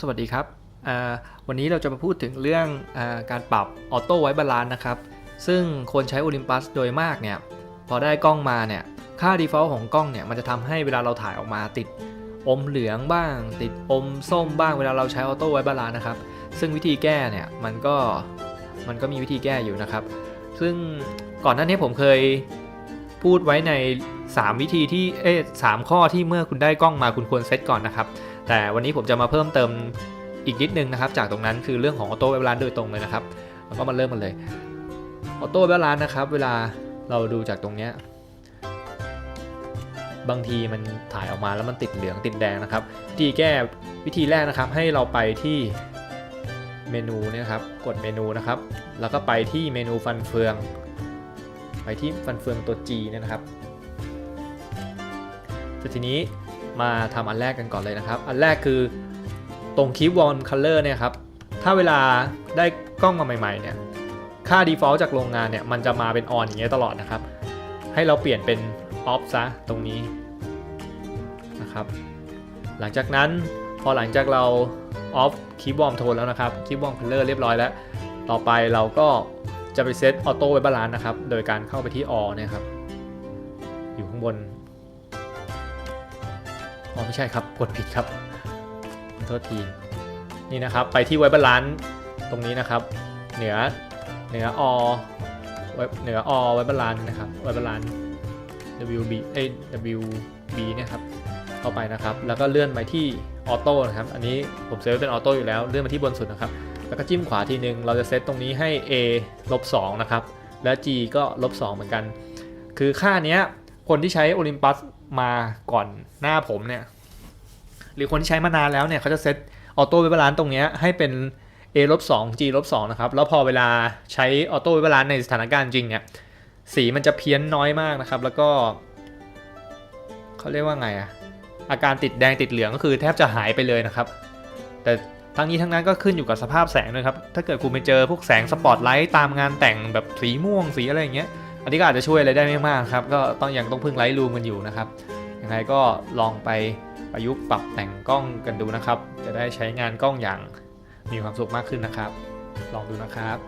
สวัสดีครับอ่าวันนี้เราจะมาพูดถึงเรื่องอาการปรับออโต้ไวบาลานซ์นะครับ ซึ่งคนใช้ Olympus โดยมากเนี่ย พอได้กล้องมาเนี่ย ค่า default ของกล้องเนี่ย มันจะทำให้เวลาเราถ่ายออกมาติดอมเหลืองบ้าง ติดอมส้มบ้างเวลาเราใช้ออโต้ไวบาลานซ์นะครับ ซึ่งวิธีแก้เนี่ย มันก็ มันก็มีวิธีแก้อยู่นะครับ ซึ่งก่อนหน้านี้ผมเคยพูดไว้ใน 3 วิธีที่เอ๊ะสามข้อที่เมื่อคุณได้กล้องมาคุณควรเซตก่อนนะครับ แต่วันนี้ผมจะมาเพิ่มเติมอีกนิดนึงนะครับ จากตรงนั้นคือเรื่องของออโต้เวบลานโดยตรงเลยนะครับแล้วก็มาเริ่มกันเลยออโต้เวบลานนะครับ เวลาเราดูจากตรงเนี้ยบางทีมันถ่ายออกมาแล้วมันติดเหลืองติดแดงนะครับ วิธีแก้วิธีแรกนะครับ ให้เราไปที่เมนูเนี่ยครับ กดเมนูนะครับ แล้วก็ไปที่เมนูฟันเฟือง ไปที่ฟันเฟืองตัว G เนี่ยนะครับ แต่ทีนี้มาทำอันแรกกันก่อนเลยนะครับ อันแรกคือตรงคีย์วอลคัลเลอร์เนี่ยครับ ถ้าเวลาได้กล้องมาใหม่ๆเนี่ย ค่า default จากโรงงานเนี่ย มันจะมาเป็น on อย่างเงี้ยตลอดนะครับ ให้เราเปลี่ยนเป็น off ซะตรงนี้นะครับ หลังจากนั้นพอหลังจากเรา off คีย์บอมโทนแล้วนะครับคีย์บอมคัลเลอร์เรียบร้อยแล้ว ต่อไปเราก็จะไปเซตออโต้ไว้บาลานซ์นะครับ โดยการเข้าไปที่ all เนี่ยครับ อยู่ข้างบน อ๋อไม่ใช่ครับ กดผิดครับขอโทษที นี่นะครับ ไปที่ไวบาลานซ์ตรงนี้นะครับ เหนือ เหนือ all ไวเหนือ all ไวบาลานซ์นะครับ ไวบาลานซ์ WB เอ้ WB นี่ยครับ เข้าไปนะครับ แล้วก็เลื่อนไปที่ออโต้นะครับ อันนี้ผมเซฟเป็นออโต้อยู่แล้ว เลื่อนมาที่บนสุดนะครับ แล้วก็จิ้มขวาทีนึง เราจะเซตตรงนี้ให้ A ลบ2นะครับ และ G ก็ลบ2เหมือนกัน คือค่าเนี้ย คนที่ใช้ Olympus มาก่อนหน้าผมเนี่ย หรือคนที่ใช้มานานแล้วเนี่ยเขาจะเซตออโต้เวบาลานตรงนี้ให้เป็น A ลบ2 G ลบ2นะครับ แล้วพอเวลาใช้ออโต้เวบาลานในสถานการณ์จริงเนี่ยสีมันจะเพี้ยนน้อยมากนะครับ แล้วก็เขาเรียกว่าไงอะอาการติดแดงติดเหลืองก็คือแทบจะหายไปเลยนะครับ แต่ทั้งนี้ทั้งนั้นก็ขึ้นอยู่กับสภาพแสงด้วยครับ ถ้าเกิดคุณไปเจอพวกแสงสปอตไลท์ตามงานแต่งแบบสีม่วงสีอะไรอย่างเงี้ย อันนี้ก็อาจจะช่วยอะไรได้ไม่มากครับ ก็ต้องยังต้องพึ่งไลท์รูมกันอยู่นะครับ ยังไงก็ลองไปประยุกต์ปรับแต่งกล้องกันดูนะครับ จะได้ใช้งานกล้องอย่างมีความสุขมากขึ้นนะครับ ลองดูนะครับ